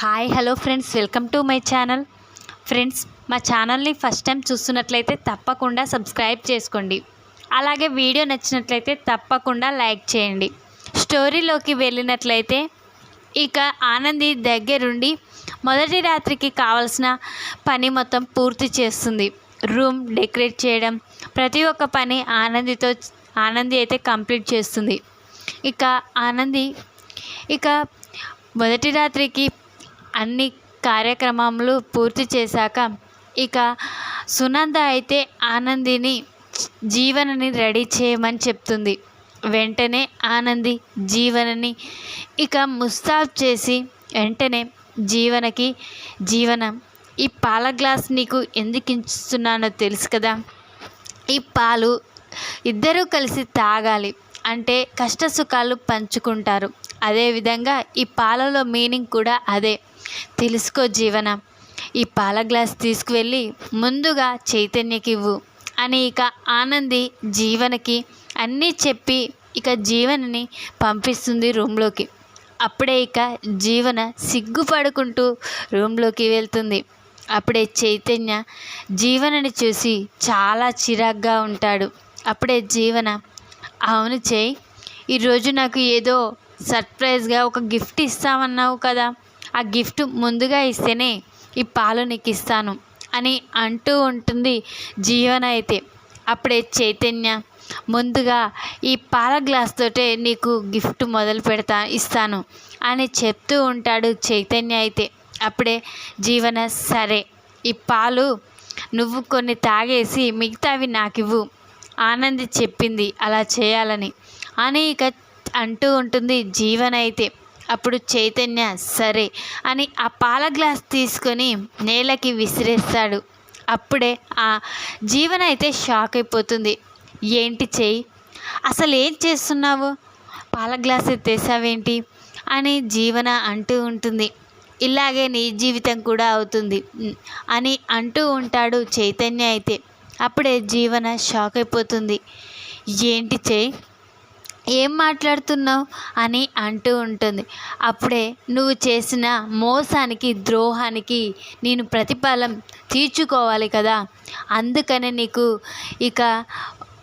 Hi hello friends welcome to my channel friends మా ఛానల్ని first time చూస్తున్నట్లయితే తప్పకుండా సబ్స్క్రైబ్ చేసుకోండి. అలాగే వీడియో నచ్చినట్లయితే తప్పకుండా లైక్ చేయండి. స్టోరీలోకి వెళ్ళినట్లయితే ఇక ఆనంది దగ్గరుండి మొదటి రాత్రికి కావలసిన పని మొత్తం పూర్తి చేస్తుంది. రూమ్ డెకరేట్ చేయడం ప్రతి ఒక్క పని ఆనందితో ఆనంది అయితే కంప్లీట్ చేస్తుంది. ఇక ఆనంది ఇక మొదటి రాత్రికి అన్ని కార్యక్రమాలు పూర్తి చేశాక ఇక సునంద అయితే ఆనందిని జీవనని రెడీ చేయమని చెప్తుంది. వెంటనే ఆనంది జీవనని ఇక ముస్తాబ్ చేసి వెంటనే జీవనకి జీవనం ఈ పాల గ్లాస్ నీకు ఎందుకు ఇస్తున్నానో తెలుసు కదా. ఈ పాలు ఇద్దరూ కలిసి తాగాలి అంటే కష్ట సుఖాలు పంచుకుంటారు అదేవిధంగా ఈ పాలలో మీనింగ్ కూడా అదే. తెలుసుకో జీవన. ఈ పాల గ్లాస్ తీసుకువెళ్ళి ముందుగా చైతన్యకి ఇవ్వు అని ఇక ఆనంది జీవనకి అన్నీ చెప్పి ఇక జీవనని పంపిస్తుంది రూమ్లోకి. అప్పుడే ఇక జీవన సిగ్గుపడుకుంటూ రూమ్లోకి వెళ్తుంది. అప్పుడే చైతన్య జీవనని చూసి చాలా చిరాగ్గా ఉంటాడు. అప్పుడే జీవన అవును చేయి ఈరోజు నాకు ఏదో సర్ప్రైజ్గా ఒక గిఫ్ట్ ఇస్తామన్నావు కదా. ఆ గిఫ్ట్ ముందుగా ఇస్తేనే ఈ పాలు నీకు ఇస్తాను అని అంటూ ఉంటుంది జీవన అయితే అప్పుడే చైతన్య ముందుగా ఈ పాల గ్లాస్ తోటే నీకు గిఫ్ట్ మొదలు పెడతా ఇస్తాను అని చెప్తూ ఉంటాడు చైతన్య అయితే. అప్పుడే జీవన సరే ఈ పాలు నువ్వు కొన్ని తాగేసి మిగతావి నాకు ఇవ్వు ఆనంది చెప్పింది అలా చేయాలని. అని ఇక అంటూ ఉంటుంది జీవన అయితే అప్పుడు చైతన్య సరే అని ఆ పాల గ్లాస్ తీసుకొని నేలకి విసిరేస్తాడు. అప్పుడే ఆ జీవన అయితే షాక్ అయిపోతుంది. ఏంటి చేయి? అసలు ఏం చేస్తున్నావు? పాల గ్లాస్ ఎత్తేసావేంటి? అని జీవన అంటూ ఉంటుంది. ఇలాగే నీ జీవితం కూడా అవుతుంది అని అంటూ ఉంటాడు చైతన్య అయితే. అప్పుడే జీవన షాక్ అయిపోతుంది. ఏంటి చేయి? ఏం మాట్లాడుతున్నావు? అని అంటూ ఉంటుంది. అప్పుడే నువ్వు చేసిన మోసానికి ద్రోహానికి నేను ప్రతిఫలం తీర్చుకోవాలి కదా. అందుకనే నీకు ఇక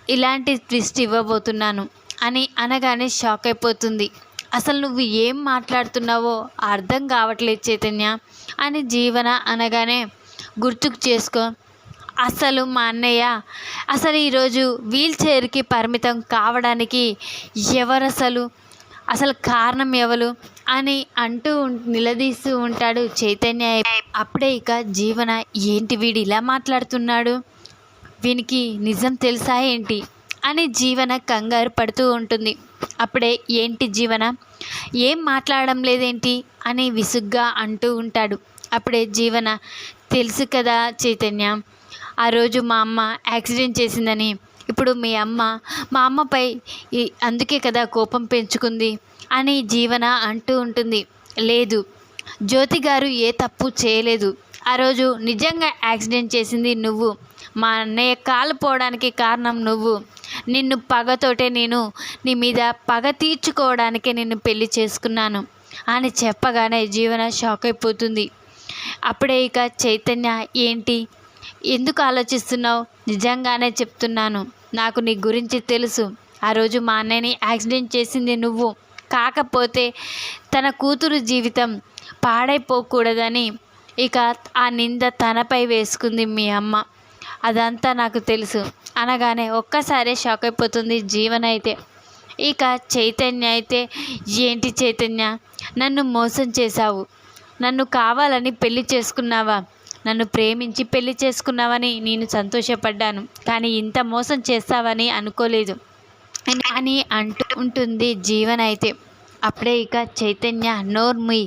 ఇలాంటి ట్విస్ట్ ఇవ్వబోతున్నాను అని అనగానే షాక్ అయిపోతుంది. అసలు నువ్వు ఏం మాట్లాడుతున్నావో అర్థం కావట్లేదు చైతన్య అని జీవన అనగానే గుర్తుకు చేసుకో. అసలు మా అన్నయ్య అసలు ఈరోజు వీల్ చైర్కి పరిమితం కావడానికి ఎవరు అసలు అసలు కారణం ఎవరు అని అంటూ నిలదీస్తూ ఉంటాడు చైతన్య. అప్పుడే ఇక జీవన ఏంటి వీడు ఇలా మాట్లాడుతున్నాడు? వీనికి నిజం తెలుసా ఏంటి? అని జీవన కంగారు పడుతూ ఉంటుంది. అప్పుడే ఏంటి జీవన? ఏం మాట్లాడడం లేదేంటి? అని విసుగ్గా అంటూ ఉంటాడు. అప్పుడే జీవన తెలుసు కదా చైతన్య ఆ రోజు మా అమ్మ యాక్సిడెంట్ చేసిందని. ఇప్పుడు మీ అమ్మ మా అమ్మపై అందుకే కదా కోపం పెంచుకుంది అని జీవన అంటూ ఉంటుంది. లేదు జ్యోతి గారు ఏ తప్పు చేయలేదు. ఆ రోజు నిజంగా యాక్సిడెంట్ చేసింది నువ్వు. మా అన్నయ్య కాలు పోవడానికి కారణం నువ్వు. నిన్ను పగతోటే నేను నీ మీద పగ తీర్చుకోవడానికే నిన్ను పెళ్ళి చేసుకున్నాను అని చెప్పగానే జీవన షాక్ అయిపోతుంది. అప్పుడే ఇక చైతన్య ఏంటి? ఎందుకు ఆలోచిస్తున్నావు? నిజంగానే చెప్తున్నాను. నాకు నీ గురించి తెలుసు. ఆ రోజు మా అన్నయ్యని యాక్సిడెంట్ చేసింది నువ్వు. కాకపోతే తన కూతురు జీవితం పాడైపోకూడదని ఇక ఆ నింద తనపై వేసుకుంది మీ అమ్మ. అదంతా నాకు తెలుసు. అనగానే ఒక్కసారే షాక్ అయిపోతుంది జీవన అయితే. ఇక చైతన్య అయితే ఏంటి చైతన్య? నన్ను మోసం చేశావు. నన్ను కావాలని పెళ్ళి చేసుకున్నావా? నన్ను ప్రేమించి పెళ్ళి చేసుకున్నావని నేను సంతోషపడ్డాను కానీ ఇంత మోసం చేస్తావని అనుకోలేదు. అని అంటూ ఉంటుంది జీవన అయితే అప్పుడే ఇక చైతన్య నోర్మి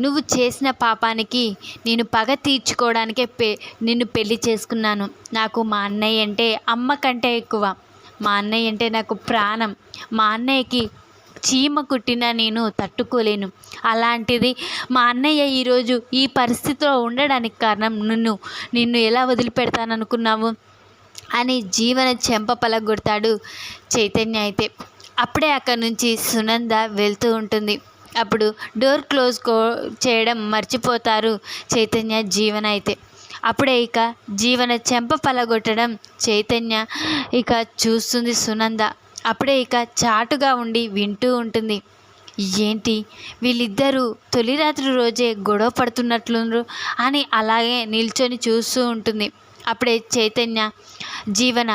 నువ్వు చేసిన పాపానికి నేను పగ తీర్చుకోవడానికే పె నిన్ను పెళ్ళి చేసుకున్నాను. నాకు మా అన్నయ్య అంటే అమ్మ కంటే ఎక్కువ. మా అన్నయ్య అంటే నాకు ప్రాణం. మా అన్నయ్యకి చీమ కుట్టినా నేను తట్టుకోలేను. అలాంటిది మా అన్నయ్య ఈరోజు ఈ పరిస్థితిలో ఉండడానికి కారణం నిన్ను నిన్ను ఎలా వదిలిపెడతాననుకున్నావు? అని జీవన చెంప పలగొడతాడు చైతన్య అయితే. అప్పుడే అక్కడి నుంచి సునంద వెళ్తూ ఉంటుంది. అప్పుడు డోర్ క్లోజ్ కో చేయడం మర్చిపోతారు చైతన్య జీవన అయితే. అప్పుడే ఇక జీవన చెంప పలగొట్టడం చైతన్య ఇక చూస్తుంది సునంద. అప్పుడే ఇక చాటుగా ఉండి వింటూ ఉంటుంది. ఏంటి? వీళ్ళిద్దరూ తొలి రాత్రి రోజే గొడవ పడుతున్నట్లున్నారు అని అలాగే నిల్చొని చూస్తూ ఉంటుంది. అప్పుడే చైతన్య జీవన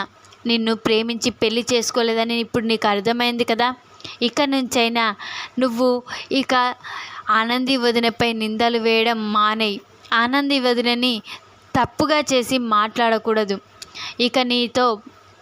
నిన్ను ప్రేమించి పెళ్ళి చేసుకోలేదని ఇప్పుడు నీకు అర్థమైంది కదా? ఇక నుంచైనా నువ్వు ఇక ఆనంది వదినపై నిందలు వేయడం మానేయి. ఆనంది వదినని తప్పుగా చేసి మాట్లాడకూడదు. ఇక నీతో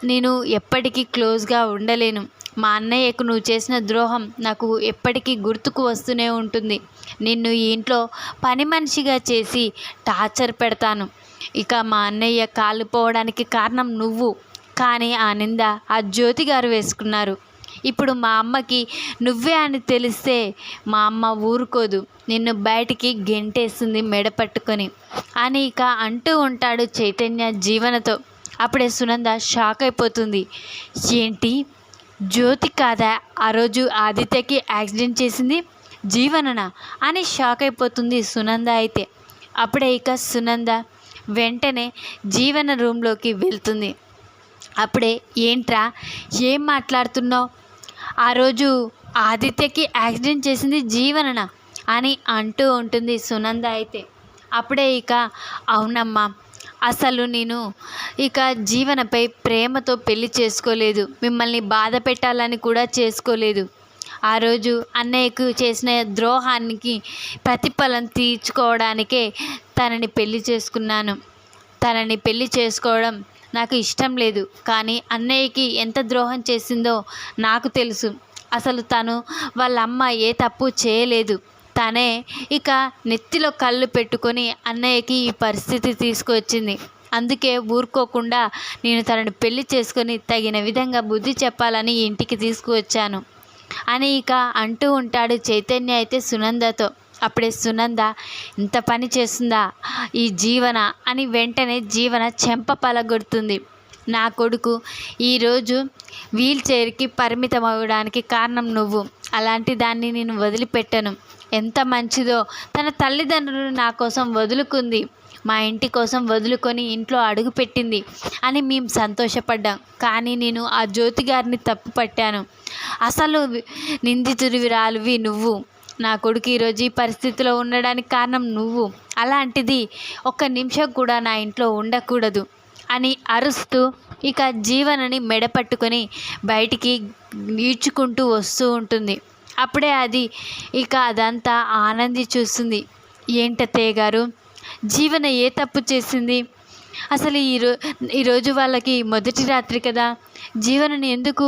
నేను ఎప్పటికీ క్లోజ్గా ఉండలేను. మా అన్నయ్యకు నువ్వు చేసిన ద్రోహం నాకు ఎప్పటికీ గుర్తుకు వస్తూనే ఉంటుంది. నిన్ను ఈ ఇంట్లో పని మనిషిగా చేసి టార్చర్ పెడతాను. ఇక మా అన్నయ్య కాలిపోవడానికి కారణం నువ్వు. కానీ ఆ నింద ఆ జ్యోతి గారు వేసుకున్నారు. ఇప్పుడు మా అమ్మకి నువ్వే అని తెలిస్తే మా అమ్మ ఊరుకోదు. నిన్ను బయటికి గెంటేస్తుంది మెడ పట్టుకొని. అని ఇక అంటూ ఉంటాడు చైతన్య జీవనతో. అప్పుడే సునంద షాక్ అయిపోతుంది. ఏంటి? జ్యోతి కాదా? ఆ రోజు ఆదిత్యకి యాక్సిడెంట్ చేసింది జీవననా? అని షాక్ అయిపోతుంది సునంద అయితే. అప్పుడే ఇక సునంద వెంటనే జీవన రూమ్లోకి వెళ్తుంది. అప్పుడే ఏంట్రా? ఏం మాట్లాడుతున్నావు? ఆ రోజు ఆదిత్యకి యాక్సిడెంట్ చేసింది జీవనన? అని అంటూ ఉంటుంది సునంద అయితే. అప్పుడే ఇక అవునమ్మా అసలు నేను ఇక జీవనపై ప్రేమతో పెళ్ళి చేసుకోలేదు. మిమ్మల్ని బాధ పెట్టాలని కూడా చేసుకోలేదు. ఆ రోజు అన్నయ్యకు చేసిన ద్రోహానికి ప్రతిఫలం తీర్చుకోవడానికే తనని పెళ్ళి చేసుకున్నాను. తనని పెళ్ళి చేసుకోవడం నాకు ఇష్టం లేదు. కానీ అన్నయ్యకి ఎంత ద్రోహం చేసిందో నాకు తెలుసు. అసలు తను వాళ్ళ అమ్మ ఏ తప్పు చేయలేదు. తనే ఇక నెత్తిలో కళ్ళు పెట్టుకొని అన్నయ్యకి ఈ పరిస్థితి తీసుకువచ్చింది అందుకే ఊరుకోకుండా నేను తనని పెళ్ళి చేసుకొని తగిన విధంగా బుద్ధి చెప్పాలని ఇంటికి తీసుకువచ్చాను. అని ఇక అంటూ ఉంటాడు చైతన్య అయితే సునందతో. అప్పుడే సునంద ఇంత పని చేస్తుందా? ఈ జీవన? అని వెంటనే జీవన చెంప పలగొడుతుంది. నా కొడుకు ఈరోజు వీల్ చైర్కి పరిమితం అవ్వడానికి కారణం నువ్వు. అలాంటి దాన్ని నేను వదిలిపెట్టను. ఎంత మంచిదో తన తల్లిదండ్రులు నా కోసం వదులుకుంది మా ఇంటి కోసం వదులుకొని ఇంట్లో అడుగు పెట్టింది అని మేము సంతోషపడ్డాం. కానీ నేను ఆ జ్యోతి గారిని తప్పు పట్టాను. అసలు నిందితుడివిరాలువి నువ్వు. నా కొడుకు ఈరోజు ఈ పరిస్థితిలో ఉండడానికి కారణం నువ్వు. అలాంటిది ఒక్క నిమిషం కూడా నా ఇంట్లో ఉండకూడదు అని అరుస్తూ ఇక జీవనని మెడపట్టుకొని బయటికి ఈడ్చుకుంటూ వస్తూ ఉంటుంది. అప్పుడే అది ఇక అదంతా ఆనంది చూస్తుంది. ఏంటత్తయ్య గారు? జీవన ఏ తప్పు చేసింది? అసలు ఈరో ఈరోజు వాళ్ళకి మొదటి రాత్రి కదా. జీవనని ఎందుకు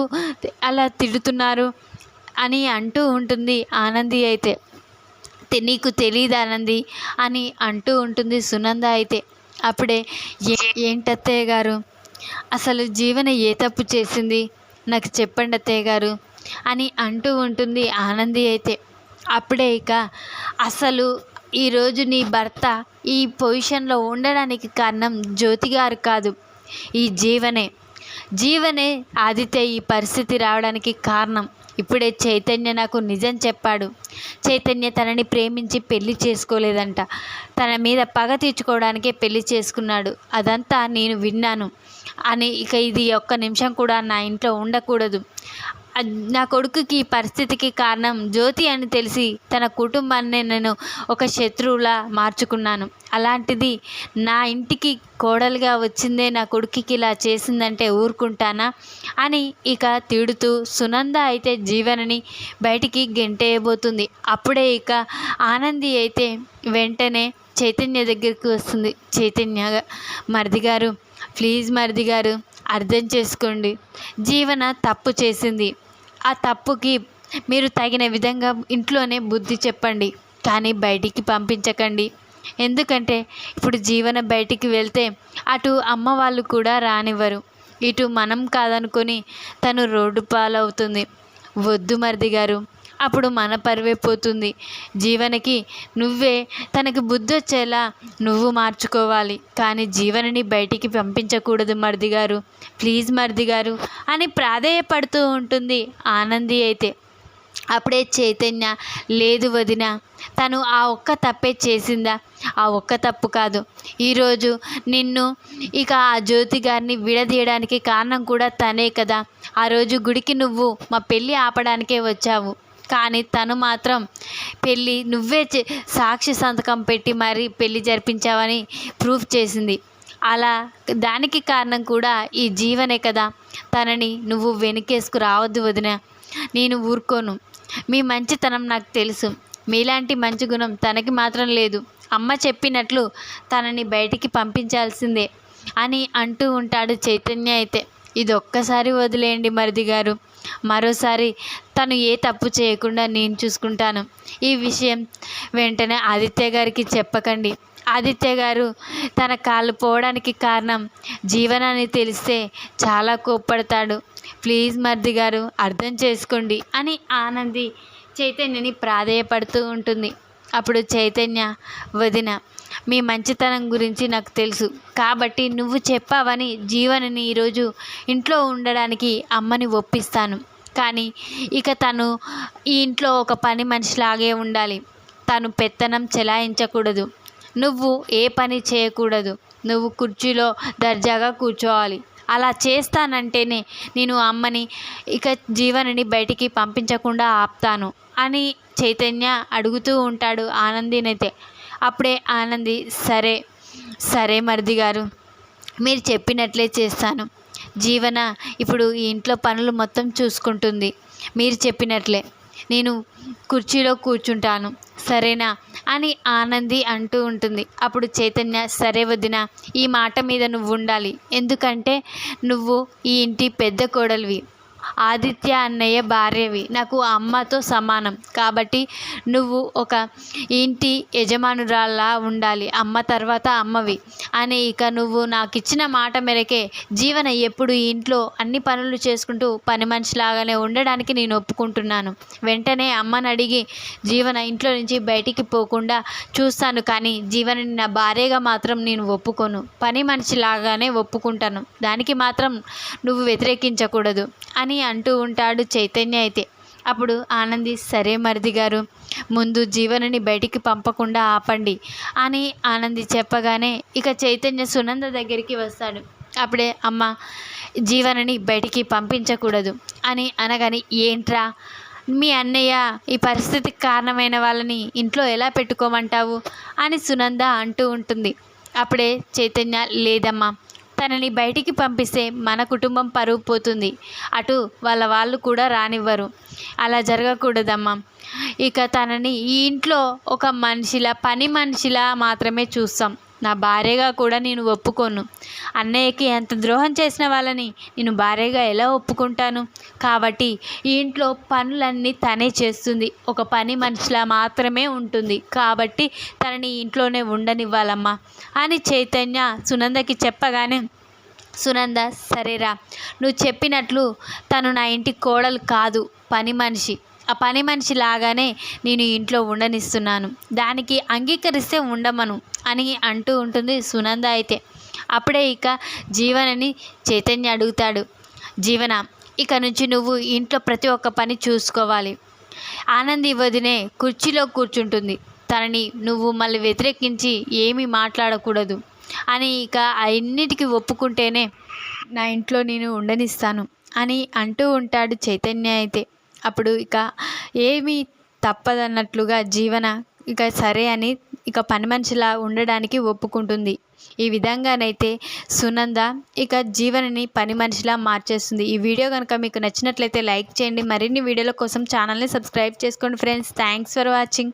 అలా తిడుతున్నారు? అని అంటూ ఉంటుంది ఆనంది అయితే. నీకు తెలియదు ఆనంది? అని అంటూ ఉంటుంది సునంద అయితే. అప్పుడే ఏంటత్తయ్య గారు? అసలు జీవన ఏ తప్పు చేసింది? నాకు చెప్పండి అత్తయ్య గారు. అని అంటూ ఉంటుంది ఆనంది అయితే. అప్పుడే ఇక అసలు ఈరోజు నీ భర్త ఈ పొజిషన్లో ఉండడానికి కారణం జ్యోతి గారు కాదు. ఈ జీవనే. జీవనే ఆదిత్య ఈ పరిస్థితి రావడానికి కారణం. ఇప్పుడే చైతన్య నాకు నిజం చెప్పాడు. చైతన్య తనని ప్రేమించి పెళ్ళి చేసుకోలేదంట. తన మీద పగ తీర్చుకోవడానికే పెళ్ళి చేసుకున్నాడు. అదంతా నేను విన్నాను. అని ఇక ఇది ఒక్క నిమిషం కూడా నా ఇంట్లో ఉండకూడదు. నా కొడుకుకి ఈ పరిస్థితికి కారణం జ్యోతి అని తెలిసి తన కుటుంబాన్ని నేను ఒక శత్రువులా మార్చుకున్నాను. అలాంటిది నా ఇంటికి కోడలుగా వచ్చిందే నా కొడుకుకి ఇలా చేసిందంటే ఊరుకుంటానా అని ఇక తిడుతూ సునంద అయితే జీవనని బయటికి గెంటేయబోతుంది. అప్పుడే ఇక ఆనంది అయితే వెంటనే చైతన్య దగ్గరికి వస్తుంది. చైతన్య మరిది గారు ప్లీజ్ మరిది గారు అర్థం చేసుకోండి. జీవన తప్పు చేసింది. ఆ తప్పుకి మీరు తగిన విధంగా ఇంట్లోనే బుద్ధి చెప్పండి కానీ బయటికి పంపించకండి. ఎందుకంటే ఇప్పుడు జీవన బయటికి వెళ్తే అటు అమ్మ వాళ్ళు కూడా రానివ్వరు. ఇటు మనం కాదనుకొని తను రోడ్డు పాలవుతుంది. వద్దు మరిది గారు అప్పుడు మన పరువే పోతుంది. జీవనకి నువ్వే తనకి బుద్ధి వచ్చేలా నువ్వు మార్చుకోవాలి. కానీ జీవనని బయటికి పంపించకూడదు మరిది గారు ప్లీజ్ మరిది గారు అని ప్రాధేయపడుతూ ఉంటుంది ఆనంది అయితే. అప్పుడే చైతన్య లేదు వదిన తను ఆ ఒక్క తప్పే చేసిందా? ఆ ఒక్క తప్పు కాదు. ఈరోజు నిన్ను ఇక ఆ జ్యోతి గారిని విడదీయడానికి కారణం కూడా తనే కదా. ఆ రోజు గుడికి నువ్వు మా పెళ్ళి ఆపడానికే వచ్చావు. కానీ తను మాత్రం పెళ్ళి నువ్వే చే- సాక్షి సంతకం పెట్టి మరీ పెళ్ళి జరిపించావని ప్రూఫ్ చేసింది. అలా దానికి కారణం కూడా ఈ జీవనే కదా. తనని నువ్వు వెనకేసుకు రావద్దు వదిన. నేను ఊరుకోను. మీ మంచితనం నాకు తెలుసు. మీలాంటి మంచి గుణం తనకి మాత్రం లేదు. అమ్మ చెప్పినట్లు తనని బయటికి పంపించాల్సిందే అని అంటూ ఉంటాడు చైతన్య అయితే. ఇది ఒక్కసారి వదిలేయండి మరిది గారు. మరోసారి తను ఏ తప్పు చేయకుండా నేను చూసుకుంటాను. ఈ విషయం వెంటనే ఆదిత్య గారికి చెప్పకండి. ఆదిత్య గారు తన కాళ్ళు పోవడానికి కారణం జీవనాన్ని తెలిస్తే చాలా కోప్పడతాడు. ప్లీజ్ మర్ది గారు అర్థం చేసుకోండి అని ఆనంది చైతన్యని ప్రాధేయపడుతూ ఉంటుంది. అప్పుడు చైతన్య వదిన మీ మంచితనం గురించి నాకు తెలుసు. కాబట్టి నువ్వు చెప్పావని జీవనని ఈరోజు ఇంట్లో ఉండడానికి అమ్మని ఒప్పిస్తాను. కానీ ఇక తను ఈ ఇంట్లో ఒక పని మనిషిలాగే ఉండాలి. తను పెత్తనం చెలాయించకూడదు. నువ్వు ఏ పని చేయకూడదు. నువ్వు కుర్చీలో దర్జాగా కూర్చోవాలి. అలా చేస్తానంటేనే నేను అమ్మని ఇక జీవనని బయటికి పంపించకుండా ఆపుతాను అని చైతన్య అడుగుతూ ఉంటాడు ఆనందినైతే. అప్పుడే ఆనంది సరే సరే మరిది గారు మీరు చెప్పినట్లే చేస్తాను. జీవన ఇప్పుడు ఈ ఇంట్లో పనులు మొత్తం చూసుకుంటుంది. మీరు చెప్పినట్లే. నేను కుర్చీలో కూర్చుంటాను. సరేనా? అని ఆనంది అంటూ ఉంటుంది. అప్పుడు చైతన్య సరే వదిన ఈ మాట మీద నువ్వు ఉండాలి. ఎందుకంటే నువ్వు ఈ ఇంటి పెద్ద కోడలివి. ఆదిత్య అన్నయ్య భార్యవి. నాకు అమ్మతో సమానం. కాబట్టి నువ్వు ఒక ఇంటి యజమానురాల్లా ఉండాలి. అమ్మ తర్వాత అమ్మవి. అని ఇక నువ్వు నాకు ఇచ్చిన మాట మేరకే జీవన ఎప్పుడు ఇంట్లో అన్ని పనులు చేసుకుంటూ పని మనిషిలాగానే ఉండడానికి నేను ఒప్పుకుంటున్నాను. వెంటనే అమ్మని అడిగి జీవన ఇంట్లో నుంచి బయటికి పోకుండా చూస్తాను కానీ జీవనని నా భార్యగా మాత్రం నేను ఒప్పుకోను. పని మనిషిలాగానే ఒప్పుకుంటాను. దానికి మాత్రం నువ్వు వ్యతిరేకించకూడదు. అని అని అంటూ ఉంటాడు చైతన్య అయితే. అప్పుడు ఆనంది సరే మరిది గారు ముందు జీవనని బయటికి పంపకుండా ఆపండి అని ఆనంది చెప్పగానే ఇక చైతన్య సునంద దగ్గరికి వస్తాడు. అప్పుడే అమ్మ జీవనని బయటికి పంపించకూడదు అని అనగానే ఏంట్రా? మీ అన్నయ్య ఈ పరిస్థితికి కారణమైన వాళ్ళని ఇంట్లో ఎలా పెట్టుకోమంటావు? అని సునంద అంటూ ఉంటుంది. అప్పుడే చైతన్య లేదమ్మా తనని బయటికి పంపిస్తే మన కుటుంబం పరువు పోతుంది. అటు వాళ్ళ వాళ్ళు కూడా రానివ్వరు. అలా జరగకూడదమ్మా. ఇక తనని ఈ ఇంట్లో ఒక మనిషిలా పని మనిషిలా మాత్రమే చూస్తాం. నా భార్యగా కూడా నేను ఒప్పుకోను. అన్నయ్యకి ఎంత ద్రోహం చేసిన వాళ్ళని నేను భార్యగా ఎలా ఒప్పుకుంటాను? కాబట్టి ఈ ఇంట్లో పనులన్నీ తనే చేస్తుంది. ఒక పని మనిషిలా మాత్రమే ఉంటుంది. కాబట్టి తనని ఇంట్లోనే ఉండనివ్వాలమ్మా అని చైతన్య సునందకి చెప్పగానే సునంద సరేరా నువ్వు చెప్పినట్లు తను నా ఇంటి కోడలు కాదు పని మనిషి. ఆ పని మనిషి లాగానే నేను ఇంట్లో ఉండనిస్తున్నాను. దానికి అంగీకరిస్తే ఉండమను అని అంటూ ఉంటుంది సునంద అయితే. అప్పుడే ఇక జీవనని చైతన్య అడుగుతాడు. జీవన ఇక నుంచి నువ్వు ఇంట్లో ప్రతి ఒక్క పని చూసుకోవాలి. ఆనంది వదినే కుర్చీలో కూర్చుంటుంది. తనని నువ్వు మళ్ళీ వ్యతిరేకించి ఏమీ మాట్లాడకూడదు అని ఇక అన్నిటికీ ఒప్పుకుంటేనే నా ఇంట్లో నేను ఉండనిస్తాను అని అంటూ ఉంటాడు చైతన్య అయితే. అప్పుడు ఇక ఏమీ తప్పదన్నట్లుగా జీవన ఇక సరే అని ఇక పని మనిషిలా ఉండడానికి ఒప్పుకుంటుంది. ఈ విధంగానైతే సునంద ఇక జీవనని పని మనిషిలా మార్చేస్తుంది. ఈ వీడియో కనుక మీకు నచ్చినట్లయితే లైక్ చేయండి. మరిన్ని వీడియోల కోసం ఛానల్ని సబ్స్క్రైబ్ చేసుకోండి ఫ్రెండ్స్. Thanks for watching.